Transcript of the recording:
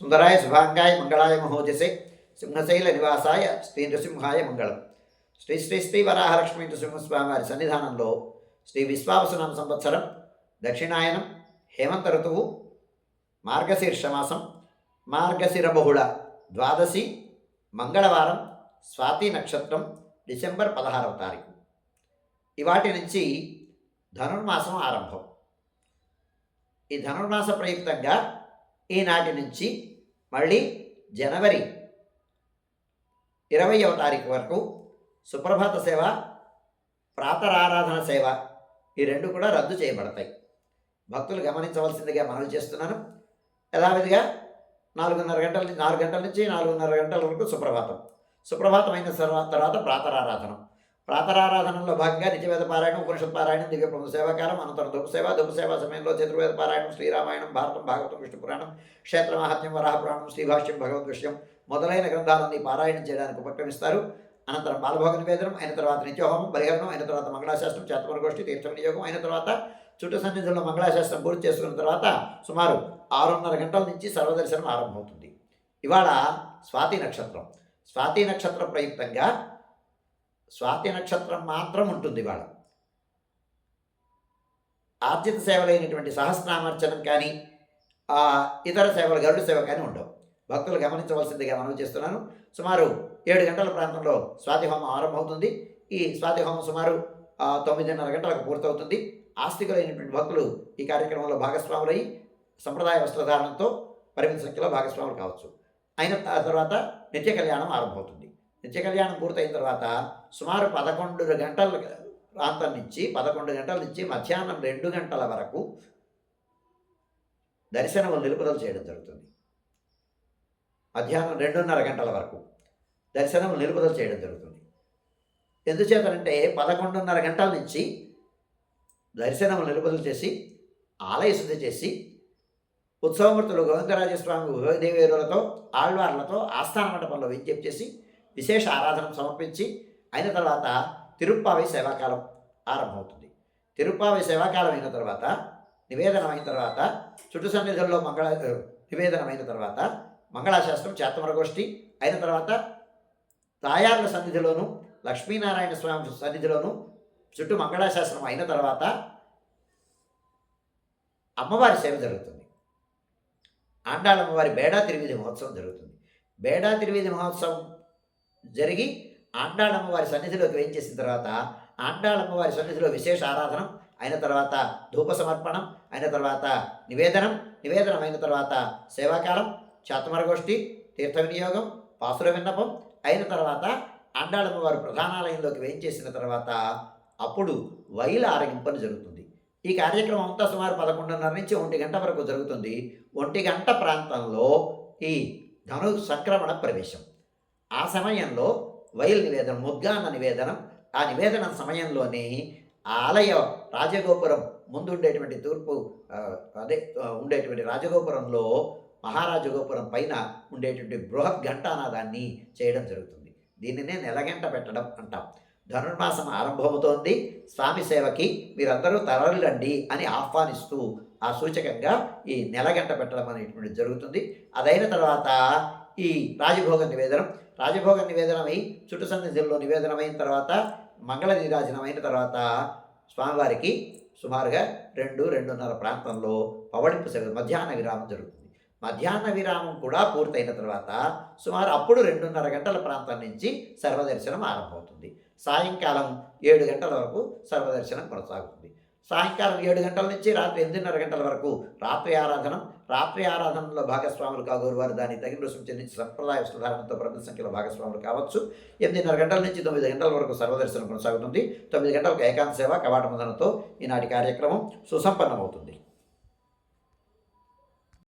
సుందరాయ శుభాంగాయ మంగళాయ మహోజసే సింహశైల నివాసాయ శ్రీ నృసింహాయ మంగళం శ్రీ శ్రీ శ్రీ వరాహలక్ష్మీ నృసింహస్వామి వారి సన్నిధానంలో శ్రీ విశ్వావసనామ సంవత్సరం దక్షిణాయనం హేమంత ఋతువు మార్గశీర్షమాసం మార్గశిర బహుళ ద్వాదశి మంగళవారం స్వాతి నక్షత్రం డిసెంబర్ పదహారవ తారీఖు ఇవాటి నుంచి ధనుర్మాసం ఆరంభం ఈ ధనుర్మాస ప్రయుక్తంగా ఈనాటి నుంచి మళ్ళీ జనవరి ఇరవయవ తారీఖు వరకు సుప్రభాత సేవ ప్రాతరారాధన సేవ ఈ రెండు కూడా రద్దు చేయబడతాయి. భక్తులు గమనించవలసిందిగా మనవి చేస్తున్నాను. యథావిధిగా నాలుగున్నర గంటల నుంచి నాలుగు గంటల నుంచి నాలుగున్నర గంటల వరకు సుప్రభాతం. సుప్రభాతం అయిన తర్వాత ప్రాతరారాధనం. ప్రాతరారాధనలో భాగంగా నిత్యవేద పారాయణం ఉపనిషత్ పారాయణం దివ్య ప్రభు సేవాకాలం అనంతరం దుఃఖ సేవ దుఃఖ సేవ సమయంలో చతుర్వేద పారాయణం శ్రీరామాయణం భారతం భాగవతం విష్ణు పురాణం క్షేత్ర మహాత్మ్యం వరాహ పురాణం శ్రీభాష్యం భగవద్ విషయం మొదలైన గ్రంథాలన్నీ పారాయణం చేయడానికి ఉపక్రమిస్తారు. అనంతరం బాలభోగ నివేదనం అయిన తర్వాత నిత్యహోమం బలిహరణం అయిన తర్వాత మంగళాశాస్త్రం చేతమర గోష్ఠి వినియోగం అయిన తర్వాత చుట్టు సన్నిధుల్లో మంగళాశాస్త్రం పూర్తి చేసుకున్న తర్వాత సుమారు ఆరున్నర గంటల నుంచి సర్వదర్శనం ఆరంభమవుతుంది. ఇవాళ స్వాతి నక్షత్రం. స్వాతి నక్షత్ర ప్రయుక్తంగా స్వాతి నక్షత్రం మాత్రం ఉంటుంది వాళ్ళ ఆర్జిత సేవలైనటువంటి సహస్రామర్చనం కానీ ఇతర సేవలు గరుడు సేవ కానీ ఉండవు. భక్తులు గమనించవలసిందిగా మనం చేస్తున్నాను. సుమారు ఏడు గంటల ప్రాంతంలో స్వాతి హోమం ఆరంభమవుతుంది. ఈ స్వాతి హోమం సుమారు తొమ్మిదిన్నర గంటలకు పూర్తవుతుంది. ఆస్తికులైనటువంటి భక్తులు ఈ కార్యక్రమంలో భాగస్వాములై సంప్రదాయ వస్త్రధారణతో పరిమిత సంఖ్యలో భాగస్వాములు కావచ్చు. అయిన తర్వాత నిత్య కళ్యాణం ఆరంభమవుతుంది. నిత్య కళ్యాణం పూర్తయిన తర్వాత సుమారు పదకొండు గంటల ప్రాంతం నుంచి పదకొండు గంటల నుంచి మధ్యాహ్నం రెండు గంటల వరకు దర్శనం నిలుపుదల చేయడం జరుగుతుంది. మధ్యాహ్నం రెండున్నర గంటల వరకు దర్శనం నిలుపుదల చేయడం జరుగుతుంది. ఎందుచేతనంటే పదకొండున్నర గంటల నుంచి దర్శనం నిలుపుదల చేసి ఆలయ శుద్ధి చేసి ఉత్సవమూర్తులు గోవిందరాజస్వామి ఉభయదేవేరులతో ఆళ్వార్లతో ఆస్థాన మండపంలో విజ్ఞప్తి చేసి విశేష ఆరాధన సమర్పించి అయిన తర్వాత తిరుప్పావి సేవాకాలం ఆరంభమవుతుంది. తిరుప్పావి సేవాకాలం అయిన తర్వాత నివేదనం అయిన తర్వాత చుట్టు సన్నిధుల్లో మంగళ నివేదనం అయిన తర్వాత మంగళాశాస్త్రం చేతమరగోష్ఠి అయిన తర్వాత తాయార్ల సన్నిధిలోను లక్ష్మీనారాయణ స్వామి సన్నిధిలోను చుట్టూ మంగళాశాస్త్రం అయిన తర్వాత అమ్మవారి సేవ జరుగుతుంది. ఆండాళమ్మవారి బేడా తిరువిధి మహోత్సవం జరుగుతుంది. బేడా తిరువిధి మహోత్సవం జరిగి ఆండాళమ్మవారి సన్నిధిలోకి వేయించేసిన తర్వాత ఆండాళమ్మవారి సన్నిధిలో విశేష ఆరాధనం అయిన తర్వాత ధూప సమర్పణం అయిన తర్వాత నివేదనం నివేదనం అయిన తర్వాత సేవాకాలం చాతమరగోష్ఠి తీర్థ వినియోగం పాసుర విన్నపం అయిన తర్వాత అండాళమ్మవారు ప్రధానాలయంలోకి వేయించేసిన తర్వాత అప్పుడు వైల ఆరగింపని జరుగుతుంది. ఈ కార్యక్రమం అంతా సుమారు పదకొండున్నర నుంచి ఒంటి గంట వరకు జరుగుతుంది. ఒంటి గంట ప్రాంతంలో ఈ ధను సంక్రమణ ప్రవేశం. ఆ సమయంలో వైల్ నివేదనం ముద్గాన నివేదనం ఆ నివేదన సమయంలోనే ఆ ఆలయ రాజగోపురం ముందు ఉండేటువంటి తూర్పు అదే ఉండేటువంటి రాజగోపురంలో మహారాజగోపురం పైన ఉండేటువంటి బృహత్ ఘంటానాదాన్ని చేయడం జరుగుతుంది. దీనినే నెలగంట పెట్టడం అంటాం. ధనుర్మాసం ఆరంభమవుతోంది. స్వామి సేవకి మీరందరూ తరలిరండి అని ఆహ్వానిస్తూ ఆ సూచకంగా ఈ నెలగంట పెట్టడం అనేటువంటిది జరుగుతుంది. అదైన తర్వాత ఈ రాజభోగ నివేదనం. రాజభోగ నివేదనమై చుట్టు సన్నిధిలో నివేదనమైన తర్వాత మంగళ నీరాజనం అయిన తర్వాత స్వామివారికి సుమారుగా రెండు రెండున్నర ప్రాంతంలో పవడింపు సేవ మధ్యాహ్న విరామం జరుగుతుంది. మధ్యాహ్న విరామం కూడా పూర్తయిన తర్వాత సుమారు అప్పుడు రెండున్నర గంటల ప్రాంతం నుంచి సర్వదర్శనం ఆరంభమవుతుంది. సాయంకాలం ఏడు గంటల వరకు సర్వదర్శనం కొనసాగుతుంది. సాయంకాలం ఏడు గంటల నుంచి రాత్రి ఎనిమిదిన్నర గంటల వరకు రాత్రి ఆరాధనం. రాత్రి ఆరాధనలో భాగస్వాములు కాగోరు వారు దాన్ని తగిన రుసుము చెల్లించి సంప్రదాయ సుధారణతో ప్రబల సంఖ్యలో భాగస్వాములు కావచ్చు. ఎనిమిదిన్నర గంటల నుంచి తొమ్మిది గంటల వరకు సర్వదర్శనం కొనసాగుతుంది. తొమ్మిది గంటలకు ఏకాంత సేవ కవాట మదనతో ఈనాటి కార్యక్రమం సుసంపన్నమవుతుంది.